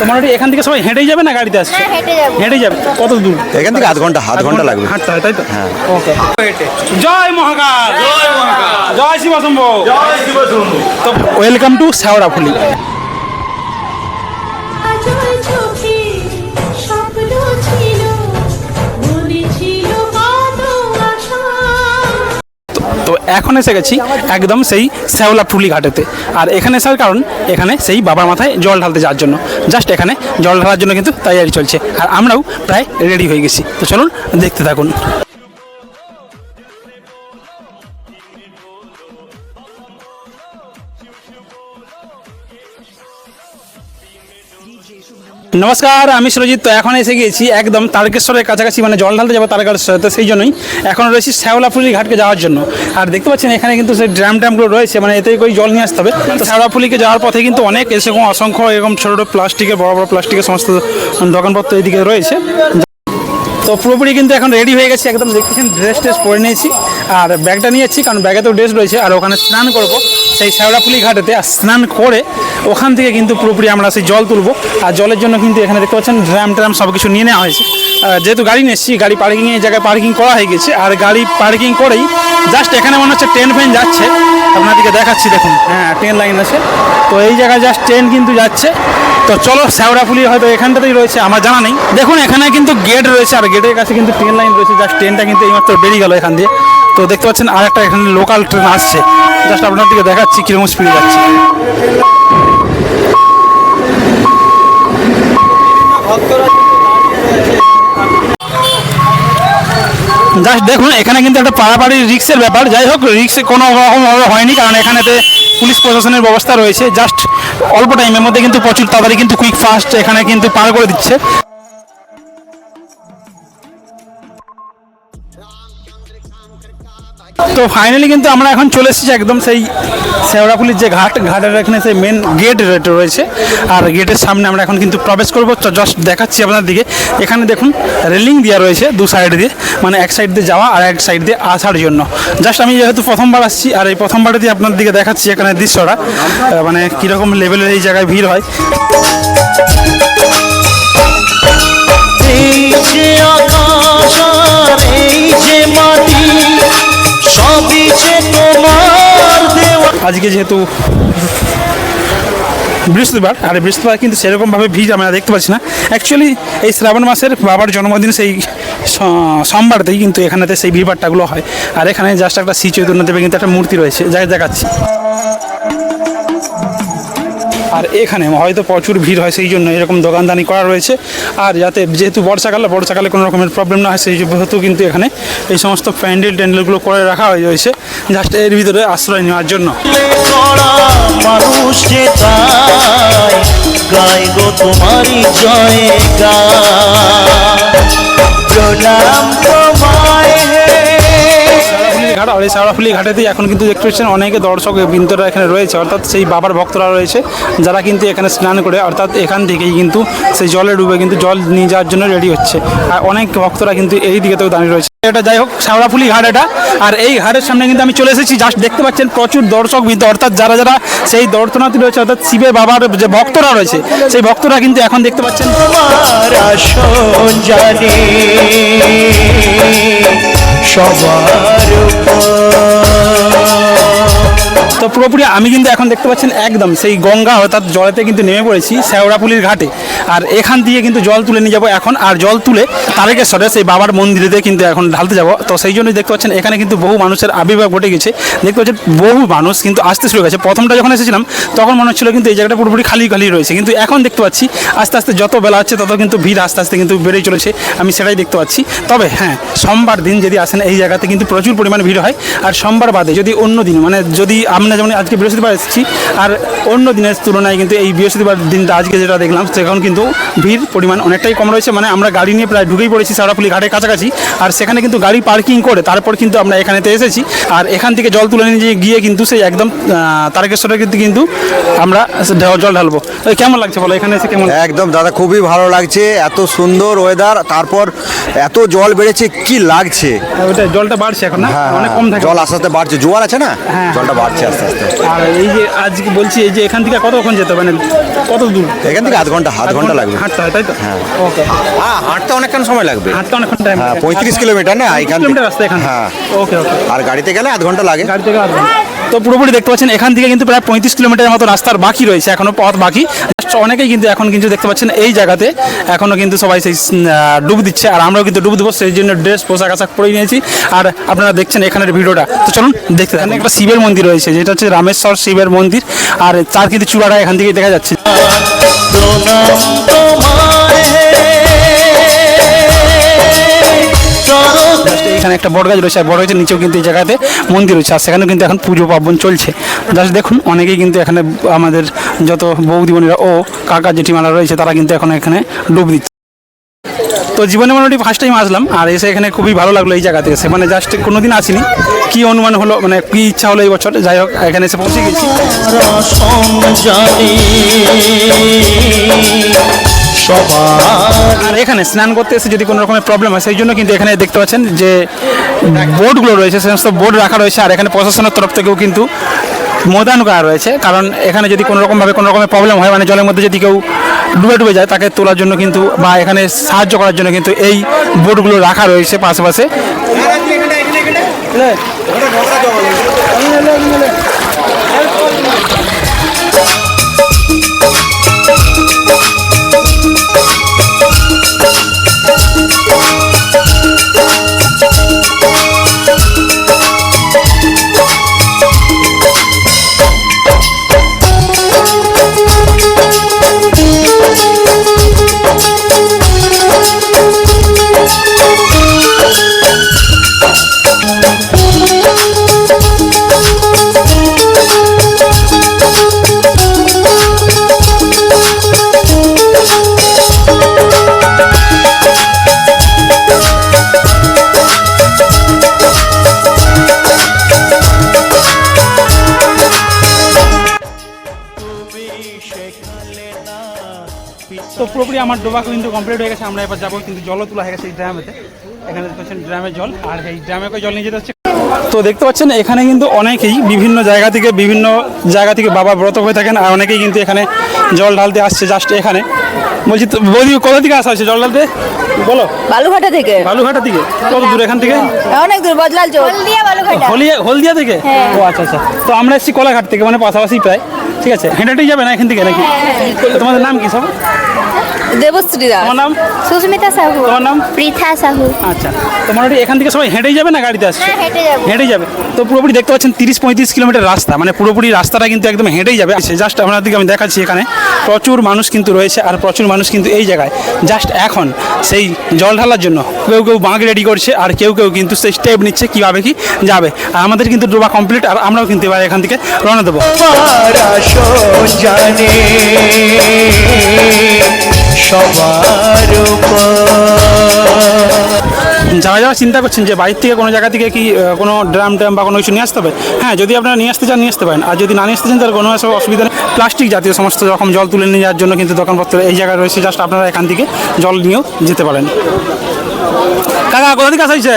তোমার এখান থেকে সবাই হেঁটেই যাবে না গাড়িতে আসছে? হেঁটে যাবে। কত দূর? এখান থেকে আধ ঘণ্টা আধ ঘণ্টা লাগবে। হ্যাঁ। হাঁটতে হয় তাই তো? ওকে। জয় মহাকাল জয় মহাকাল জয় শিবশম্ভ জয় শিবশম্ভ তো ওয়েলকাম টু শেওড়াফুলি। এখন এসে গেছি একদম সেই শ্যাওলা শ্যাওলাফুলি ঘাটেতে। আর এখানে আসার কারণ, এখানে সেই বাবার মাথায় জল ঢালতে যাওয়ার জন্য। জাস্ট এখানে জল ঢালার জন্য কিন্তু তৈরি চলছে। আর আমরাও প্রায় রেডি হয়ে গেছি। তো চলুন দেখতে থাকুন। নমস্কার, আমি সুরজিৎ। তো এখন এসে গিয়েছি একদম তারকেশ্বরের কাছাকাছি মানে জল ঢালতে যাব তারকেশ্বরে। তো সেই জন্যই এখন রয়েছি শ্যাওলাফুলি ঘাটকে যাওয়ার জন্য। আর দেখতে পাচ্ছেন এখানে কিন্তু সেই ড্রাম ট্যামগুলো রয়েছে মানে এতে করে জল নিয়ে আসতে হবে। তো শ্যাওলাফুলিকে যাওয়ার পথে কিন্তু অনেক এরকম অসংখ্য এরকম ছোটো ছোটো প্লাস্টিকের, বড় বড় প্লাস্টিকের সমস্ত দোকানপত্র এদিকে রয়েছে। তো পুরোপুরি কিন্তু এখন রেডি হয়ে গেছি, একদম দেখতেছেন ড্রেস ট্রেস পরে নিয়েছি। আর ব্যাগটা নিয়েছি কারণ ব্যাগে তো ড্রেস রয়েছে। আর ওখানে স্নান করব। সেই শ্যাওড়াপুলি ঘাটেতে আর স্নান করে ওখান থেকে কিন্তু পুরোপুরি আমরা সেই জল তুলবো। আর জলের জন্য কিন্তু এখানে দেখতে পাচ্ছেন ড্রাম ট্রাম সব কিছু নিয়ে নেওয়া হয়েছে। যেহেতু গাড়ি নিয়ে এসেছি, গাড়ি পার্কিং এই জায়গায় পার্কিং করা হয়ে গেছে। আর গাড়ি পার্কিং করেই জাস্ট এখানে মনে হচ্ছে ট্রেন ফেন যাচ্ছে। আপনাদেরকে দেখাচ্ছি, দেখুন। হ্যাঁ ট্রেন লাইন আছে। তো এই জায়গায় জাস্ট ট্রেন কিন্তু যাচ্ছে। তো চলো শ্যাওড়াফুলি হয়তো এখানটাতেই রয়েছে, আমার জানা নেই। দেখুন, এখানে কিন্তু গেট রয়েছে, আর গেটের কাছে কিন্তু ট্রেন লাইন রয়েছে। জাস্ট ট্রেনটা কিন্তু এইমাত্র বেরিয়ে গেল এখান দিয়ে। তো দেখতে পাচ্ছেন আর একটা এখানে লোকাল ট্রেন আসছে। জাস্ট আপনার দিকে দেখাচ্ছি, কীরকম স্পিডে যাচ্ছে। জাস্ট দেখুন, এখানে কিন্তু একটা পাড়াপাড়ি রিক্সের ব্যাপার। যাই হোক, রিক্স কোনো রকমভাবে হয়নি, কারণ এখানেতে পুলিশ প্রশাসনের ব্যবস্থা রয়েছে। জাস্ট অল্প টাইমের মধ্যে কিন্তু প্রচুর তাড়াতাড়ি কিন্তু কুইক ফাস্ট এখানে কিন্তু পার করে দিচ্ছে। তো ফাইনালি কিন্তু আমরা এখন চলে এসেছি একদম সেই শেওড়াপুলির যে ঘাট, ঘাটের এখানে সেই মেন গেট রয়েছে। আর গেটের সামনে আমরা এখন কিন্তু প্রবেশ করব। জাস্ট দেখাচ্ছি আপনার দিকে। এখানে দেখুন রেলিং দেওয়া রয়েছে দু সাইড দিয়ে মানে এক সাইড দিয়ে যাওয়া আর এক সাইড দিয়ে আসার জন্য। জাস্ট আমি যেহেতু প্রথমবার আসছি আর এই প্রথমবার দিয়ে আপনার দিকে দেখাচ্ছি এখানে দৃশ্যটা মানে কীরকম লেভেলের এই জায়গায় ভিড় হয়। আজকে যেহেতু বৃহস্পতিবার, আর বৃহস্পতিবার কিন্তু সেরকমভাবে ভিড় আমরা দেখতে পাচ্ছি না। অ্যাকচুয়ালি এই শ্রাবণ মাসের বাবার জন্মদিন সেই সোমবারতেই কিন্তু এখানেতে সেই ভিড়ভাট্টাগুলো হয়। আর এখানে জাস্ট একটা শ্রী চৈতন্য দেবে কিন্তু একটা মূর্তি রয়েছে যাই দেখাচ্ছি। আর এখানে হয়তো প্রচুর ভিড় হয়, সেই জন্য এরকম দোকানদানি করা রয়েছে। আর যাতে যেহেতু বর্ষাকাল, বর্ষাকালে কোনো রকমের প্রবলেম না হয়, সেই যেহেতু কিন্তু এখানে এই সমস্ত প্যান্ডেল ট্যান্ডেলগুলো করে রাখা হয়ে রয়েছে জাস্ট এর ভিতরে আশ্রয় নেওয়ার জন্য। তোমারই জয় প্রণাম আর এই শেওড়াফুলি ঘাটেতেই এখন কিন্তু দেখতে পাচ্ছেন অনেকে দর্শক বিন্দুরা এখানে রয়েছে। অর্থাৎ সেই বাবার ভক্তরা রয়েছে, যারা কিন্তু এখানে স্নান করে, অর্থাৎ এখান থেকেই কিন্তু সেই জলে ডুবে কিন্তু জল নিয়ে যাওয়ার জন্য রেডি হচ্ছে। আর অনেক ভক্তরা কিন্তু এই দিকে তো দাঁড়িয়ে রয়েছে। এটা যাই হোক শেওড়াফুলি ঘাট এটা। আর এই ঘাটের সামনে কিন্তু আমি চলে এসেছি। জাস্ট দেখতে পাচ্ছেন প্রচুর দর্শক বৃন্দ, অর্থাৎ যারা যারা সেই দর্শনার্থী রয়েছে, অর্থাৎ শিবের বাবার যে ভক্তরা রয়েছে, সেই ভক্তরা কিন্তু এখন দেখতে পাচ্ছেন। সবার তো পুরোপুরি আমি কিন্তু এখন দেখতে পাচ্ছেন একদম সেই গঙ্গা অর্থাৎ জলেতে কিন্তু নেমে পড়েছি শেওড়াপুলির ঘাটে। আর এখান দিয়ে কিন্তু জল তুলে নিয়ে যাব এখন। আর জল তুলে তারকেশ্বরে, সেই বাবার মন্দিরেতে কিন্তু এখন ঢালতে যাব। তো সেই জন্যই দেখতে পাচ্ছেন এখানে কিন্তু বহু মানুষের আবির্ভাব ঘটে গেছে। দেখতে পাচ্ছেন বহু মানুষ কিন্তু আসতে শুরু গেছে প্রথমটা যখন এসেছিলাম, তখন মনে হচ্ছিল কিন্তু এই জায়গাটা পুরোপুরি খালি খালি রয়েছে। কিন্তু এখন দেখতে পাচ্ছি আস্তে আস্তে যত বেলা হচ্ছে, তত কিন্তু ভিড় আস্তে আস্তে কিন্তু বেড়েই চলেছে। আমি সেটাই দেখতে পাচ্ছি। তবে হ্যাঁ সোমবার দিন যদি আসেন, এই জায়গাতে কিন্তু প্রচুর পরিমাণে ভিড় হয়। আর সোমবার বাদে যদি অন্য দিন মানে যদি আমরা যেমন আজকে বৃহস্পতিবার এসেছি আর অন্য দিনের তুলনায় কিন্তু এই বৃহস্পতিবার দিনটা আজকে যেটা দেখলাম সেখানে কিন্তু ভিড় পরিমাণ অনেকটাই কম রয়েছে। মানে আমরা গাড়ি নিয়ে প্রায় ঢুকেই পড়েছি সারাপুলি ঘাটের কাছাকাছি আর সেখানে কিন্তু গাড়ি পার্কিং করে তারপর কিন্তু আমরা এখানেতে এসেছি। আর এখান থেকে জল তুলে নিয়ে গিয়ে কিন্তু সেই একদম আহ, তারকেশ্বরে কিন্তু কিন্তু আমরা জল ঢালবো। কেমন লাগছে বলো এখানে এসে কেমন? একদম দাদা খুবই ভালো লাগছে এত সুন্দর ওয়েদার তারপর এত জল বেড়েছে কি লাগছে? ওটা জলটা বাড়ছে এখন না? হ্যাঁ অনেক কম থাকে। জল আস্তে আস্তে বাড়ছে জোয়ার আছে না? হ্যাঁ। জলটা বাড়ছে। বাড়ছে আস্তে আস্তে আর এই যে আজকে বলছি এই যে এখান থেকে কতক্ষণ যেতে মানে কত দূর? এখান থেকে আধ ঘণ্টা আধ ঘণ্টা লাগবে। হাঁটতে হয় তাই তো? হ্যাঁ। ওকে হ্যাঁ হাঁটতে অনেকক্ষণ সময় লাগবে। হাঁটতে অনেকক্ষণ টাইম হ্যাঁ পঁয়ত্রিশ কিলোমিটার না এখান থেকে। কিলোমিটার রাস্তা এখানে হ্যাঁ। ওকে ওকে আর গাড়িতে গেলে আধ ঘণ্টা লাগে। গাড়ি থেকে আসবেন তো পুরোপুরি দেখতে পাচ্ছেন, এখান থেকে কিন্তু প্রায় পঁয়ত্রিশ কিলোমিটারের মতো রাস্তার বাকি রয়েছে এখনও পথ বাকি। অনেকেই কিন্তু এখন কিন্তু দেখতে পাচ্ছেন এই জায়গাতে এখনও কিন্তু সবাই সেই ডুব দিচ্ছে, আর আমরাও কিন্তু ডুব দেবো, সেই জন্য ড্রেস, পোশাক আশাক পরে নিয়েছি। আর আপনারা দেখছেন এখানের ভিডিওটা। তো চলুন দেখতে থাকুন। একটা শিবের মন্দির রয়েছে, যেটা হচ্ছে রামেশ্বর শিবের মন্দির, আর তার কিন্তু চূড়াটা এখান থেকে দেখা যাচ্ছে। এখানে একটা বট গাছ রয়েছে, আর বট গাছের নিচেও কিন্তু এই জায়গাতে মন্দির রয়েছে, আর সেখানেও কিন্তু এখন পুজো পার্বণ চলছে। জাস্ট দেখুন, অনেকেই কিন্তু এখানে আমাদের যত বৌদিমণিরা ও কাকা, জেঠিমারা রয়েছে, তারা কিন্তু এখন এখানে ডুব দিচ্ছে। তো জীবনে মোটামুটি ফার্স্ট টাইম আসলাম, আর এসে এখানে খুবই ভালো লাগল এই জায়গাতে এসে। মানে জাস্ট কোনোদিন আসিনি, কি অনুমান হলো মানে কি ইচ্ছা হলো এই বছর? যাই হোক, এখানে এসে পৌঁছে গেছি। সবার। আর এখানে স্নান করতে এসে যদি কোনো রকমের প্রবলেম হয় সেই জন্য কিন্তু এখানে দেখতে পাচ্ছেন যে বোর্ডগুলো রয়েছে সমস্ত বোর্ড রাখা রয়েছে আর এখানে প্রশাসনের তরফ থেকেও কিন্তু মোদান করা রয়েছে। কারণ এখানে যদি কোনো রকমভাবে কোনো রকমের প্রবলেম হয় মানে জলের মধ্যে যদি কেউ ডুবে ডুবে যায় তাকে তোলার জন্য কিন্তু বা এখানে সাহায্য করার জন্য কিন্তু এই বোর্ডগুলো রাখা রয়েছে পাশাপাশি। আমার ডোবা কিন্তু কমপ্লিট হয়ে গেছে আমরা এবার যাব কিন্তু জলও তোলা হয়ে গেছে এই ড্রামেতে। এখানে দেখতে পাচ্ছেন ড্রামের জল আর এই ড্রামে করে জল নিয়ে যেতে হচ্ছে? তো দেখতে পাচ্ছেন এখানে কিন্তু অনেকেই বিভিন্ন জায়গা থেকে বিভিন্ন জায়গা থেকে বাবা ব্রত হয়ে থাকেন আর অনেকেই কিন্তু এখানে জল ঢালতে আসছে জাস্ট এখানে। বলছি তো বৌদি কোথা থেকে আসা হচ্ছে জল ঢালতে? বলো। বালুঘাটা থেকে। বালুঘাটা থেকে? কত দূর এখান থেকে? অনেক দূর বজলাল চোখ হলদিয়া হলিয়া হলদিয়া থেকে? ও আচ্ছা আচ্ছা। তো আমরা এসেছি কলাঘাট থেকে মানে পাশাপাশি প্রায়। ঠিক আছে হেঁটেই যাবে না এখান থেকে নাকি? তোমাদের নাম কি সব? দেবশ্রী দাস। তোমার নাম? সুস্মিতা সাহু। তোমার নাম? পৃথা সাহু। আচ্ছা তো মোটামুটি এখান থেকে সবাই হেঁটেই যাবে না গাড়িতে আসছে? হ্যাঁ, হেঁটে যাব। হেঁটেই যাবে। তো পুরোপুরি দেখতে পাচ্ছেন তিরিশ পঁয়ত্রিশ কিলোমিটার রাস্তা মানে পুরোপুরি রাস্তাটা কিন্তু একদম হেঁটেই যাবে। জাস্ট আপনাদেরকে আমি দেখাচ্ছি এখানে। প্রচুর মানুষ কিন্তু রয়েছে আর প্রচুর মানুষ কিন্তু এই জায়গায়। জাস্ট এখন সেই জল ঢালার জন্য কেউ কেউ বাঁক রেডি করছে আর কেউ কেউ কিন্তু সেই স্টেপ নিচ্ছে কীভাবে কি যাবে। আর আমাদের কিন্তু ডোবা কমপ্লিট আর আমরাও কিন্তু এবার এখান থেকে রওনা দেবো। জানে সবার যারা যারা চিন্তা করছেন যে বাইরে থেকে কোনো জায়গা থেকে কি কোনো ড্রাম ট্রাম বা কোনো কিছু নিয়ে আসতে হবে হ্যাঁ যদি আপনারা নিয়ে আসতে চান, নিয়ে আসতে পারেন। আর যদি না নিয়ে আসতে চান, তাহলে কোনো এসব অসুবিধা নেই। প্লাস্টিক জাতীয় সমস্ত রকম জল তুলে নিয়ে যাওয়ার জন্য কিন্তু দোকানপত্র এই জায়গায় রয়েছে। জাস্ট আপনারা এখান থেকে জল নিয়েও যেতে পারেন। কাকা, কোথা থেকে আসা হয়েছে?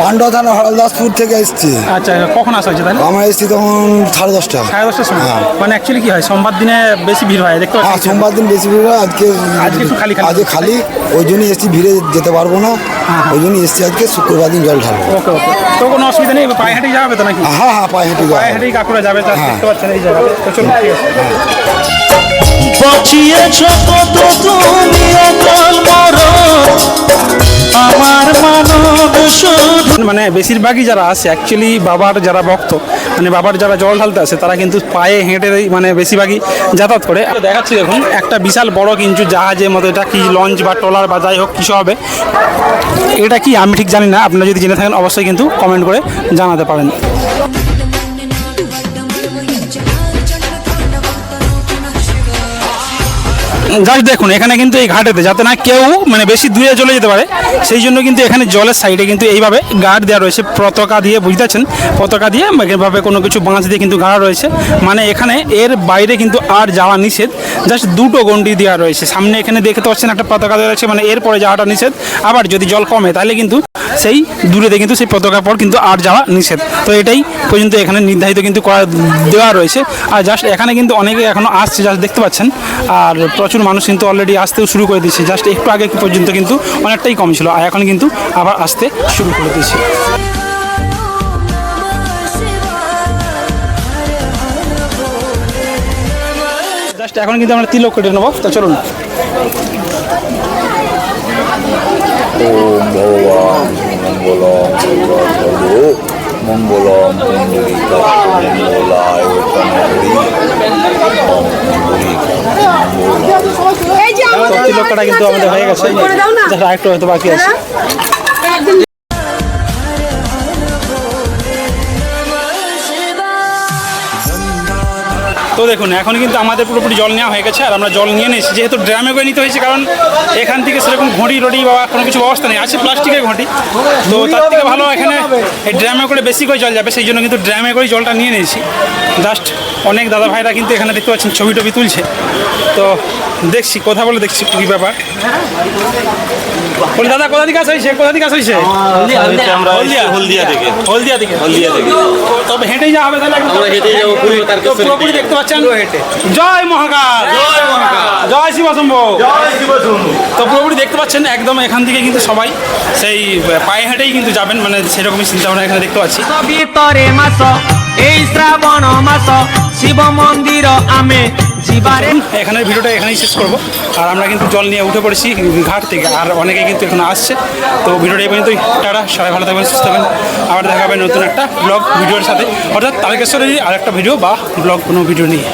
পান্ডা থানা হরদাসপুর থেকে এসছি। আচ্ছা কখন আসা হয়েছে তাহলে? আমরা এসছি তখন সাড়ে দশটা। সাড়ে দশটার সময়? হ্যাঁ। মানে অ্যাকচুয়ালি কি হয় সোমবার দিনে বেশি ভিড় হয় দেখতে হ্যাঁ সোমবার দিন বেশি ভিড় হয়, আজকে আজকে একটু খালি খালি। আজকে খালি ওই জন্য এসছি ভিড়ে যেতে পারব না। ওই জন্য এসছি আজকে শুক্রবার দিন জল ঢালবো ওকে ওকে। তো কোনো অসুবিধা নেই পায়ে হেঁটেই যাবে তো নাকি? হ্যাঁ হ্যাঁ পায়ে হেঁটে পায়ে। হেঁটেই কাকুরা যাবে তা হ্যাঁ। দেখতে পাচ্ছেন এই জায়গাতে তো চলুন ঠিক আছে। বাঁচিয়েছ কত তুমি অকাল মরণ? আমার মানে বেশিরভাগই যারা আসে অ্যাকচুয়ালি বাবার যারা ভক্ত মানে বাবার যারা জল ঢালতে আসে তারা কিন্তু পায়ে হেঁটে মানে বেশিরভাগই যাতায়াত করে। দেখাচ্ছি দেখুন। একটা বিশাল বড় কিন্তু জাহাজের মতো এটা কি লঞ্চ বা ট্রলার বা যাই হোক কিছু হবে। এটা কি আমি ঠিক জানি না আপনারা যদি জেনে থাকেন অবশ্যই কিন্তু কমেন্ট করে জানাতে পারেন। জাস্ট দেখুন, এখানে কিন্তু এই ঘাটেতে যাতে না কেউ মানে বেশি দূরে চলে যেতে পারে, সেই জন্য কিন্তু এখানে জলের সাইডে কিন্তু এইভাবে গার্ড দেওয়া রয়েছে, পতাকা দিয়ে বুঝতে পারছেন পতাকা দিয়ে এভাবে কোনো কিছু বাঁশ দিয়ে কিন্তু গাড়া রয়েছে। মানে এখানে এর বাইরে কিন্তু আর যাওয়া নিষেধ জাস্ট দুটো গন্ডি দেওয়া রয়েছে। সামনে এখানে দেখতে পাচ্ছেন একটা পতাকা দেওয়া রয়েছে মানে এরপরে যাওয়াটা নিষেধ। আবার যদি জল কমে তাহলে কিন্তু সেই দূরেতে কিন্তু সেই পতাকার পর কিন্তু আর যাওয়া নিষেধ। তো এটাই পর্যন্ত এখানে নির্ধারিত কিন্তু করা দেওয়া রয়েছে। আর জাস্ট এখানে কিন্তু অনেকে এখনও আসছে জাস্ট দেখতে পাচ্ছেন। আর প্রচুর মানুষ কিন্তু অলরেডি আসতেও শুরু করে দিয়েছে। জাস্ট একটু আগে পর্যন্ত কিন্তু অনেকটাই কম ছিল। আর এখন কিন্তু আবার আসতে শুরু করে দিয়েছে। জাস্ট এখন কিন্তু আমরা তিলক কেটে নেব। তো চলুন। মঙ্গলম পুণ্ডরীকা মঙ্গলায় কিন্তু আমাদের হয়ে গেছে। জাস্ট আরেকটু হয়তো বাকি আছে। তো দেখুন, এখন কিন্তু আমাদের পুরোপুরি জল নেওয়া হয়ে গেছে আর আমরা জল নিয়ে নিয়েছি, যেহেতু ড্রামে করে নিতে হয়েছে, কারণ এখান থেকে সেরকম ঘড়ি টড়ি বা কোনো কিছু ব্যবস্থা নেই। আছে প্লাস্টিকের ঘটি তো তার থেকে ভালো এখানে এই ড্রামে করে বেশি করে জল যাবে, সেই জন্য কিন্তু ড্রামে করে জলটা নিয়ে নিয়েছি। জাস্ট অনেক দাদা ভাইরা কিন্তু এখানে দেখতে পাচ্ছেন, ছবি টবি তুলছে। তো দেখছি, কথা বলে দেখছি কী ব্যাপার। দাদা কোথা থেকে আসা? হয়েছে কোথা থেকে আসা হয়েছে আমরা হলদিয়া হলদিয়া। থেকে। হলদিয়া থেকে। হলদিয়া থেকে। তবে হেঁটেই যাওয়া হবে তাহলে একদম। আমরা হেঁটেই যাব পুরো তো পুরোপুরি দেখতে পাচ্ছেন? জয় মহাকাল জয় মহাকাল জয় শিবশম্ভ তো পুরোপুরি দেখতে পাচ্ছেন একদম এখান থেকে কিন্তু সবাই সেই পায়ে হেঁটেই কিন্তু যাবেন মানে সেরকমই চিন্তা ভাবনা এখানে দেখতে পাচ্ছি। ভিতরে মাস এই শ্রাবণ মাস শিব মন্দির আমি এখানে ভিডিওটা এখানেই শেষ করব। আর আমরা কিন্তু জল নিয়ে উঠে পড়েছি ঘাট থেকে আর অনেকেই কিন্তু এখানে আসছে। তো ভিডিওটা এই পর্যন্তই টাটা সবাই ভালো থাকবেন সুস্থ থাকবেন। আবার দেখা হবে নতুন একটা ব্লগ ভিডিওর সাথে। অর্থাৎ তারকেশ্বরেরই আর একটা ভিডিও বা ব্লগ কোনো ভিডিও নিয়ে।